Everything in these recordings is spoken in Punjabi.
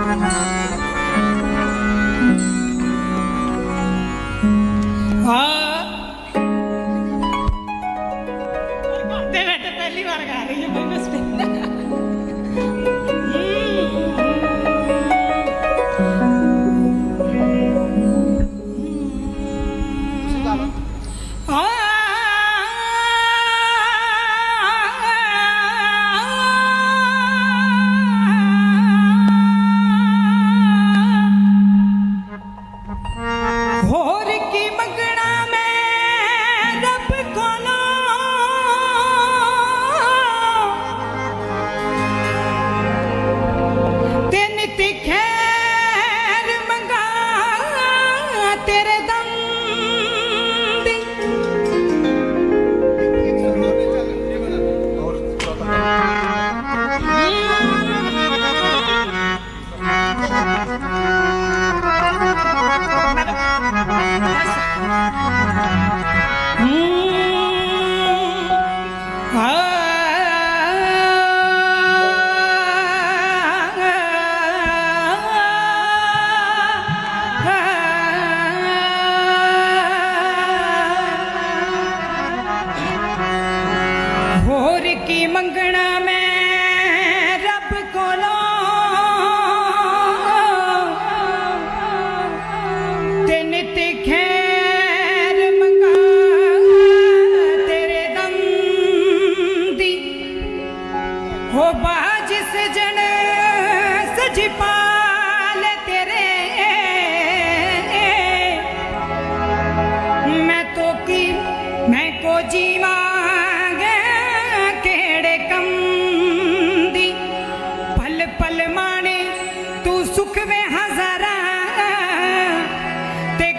Música ਹੋ ਬਾਜਿਸ ਜਨ ਸਜੀ ਪਾਲ ਤੇਰੇ। ਮੈਂ ਤੋ ਕੀ, ਮੈਂ ਕੋ ਜੀਵਾ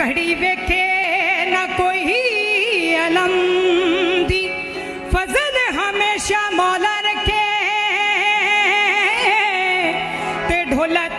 ਘੜੀ ਵੇਖੇ ਨਾ ਕੋਈ ਅਲਮ ਦੀ। ਫਜ਼ਲ ਹਮੇਸ਼ਾ ਮੌਲਾ هلا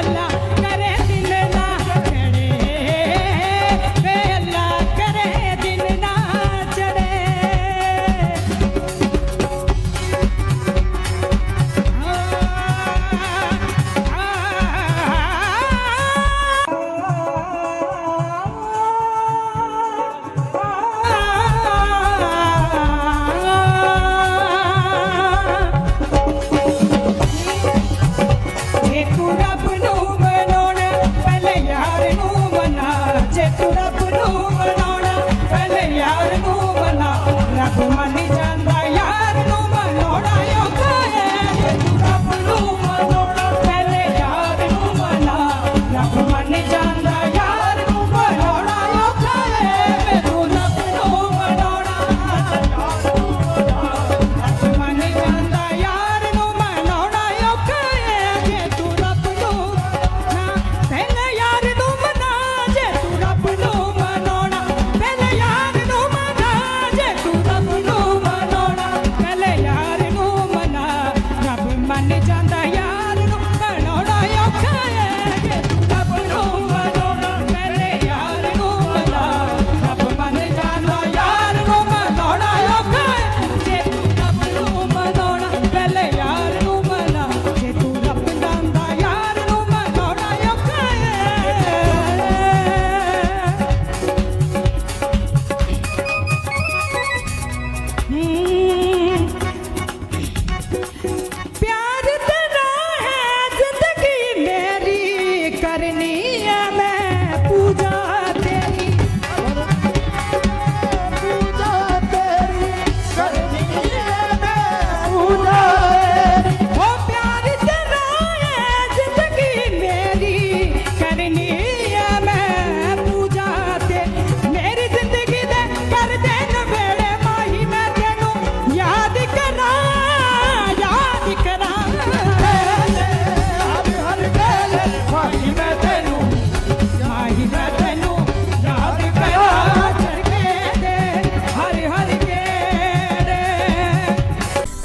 Gabriela. Michamba.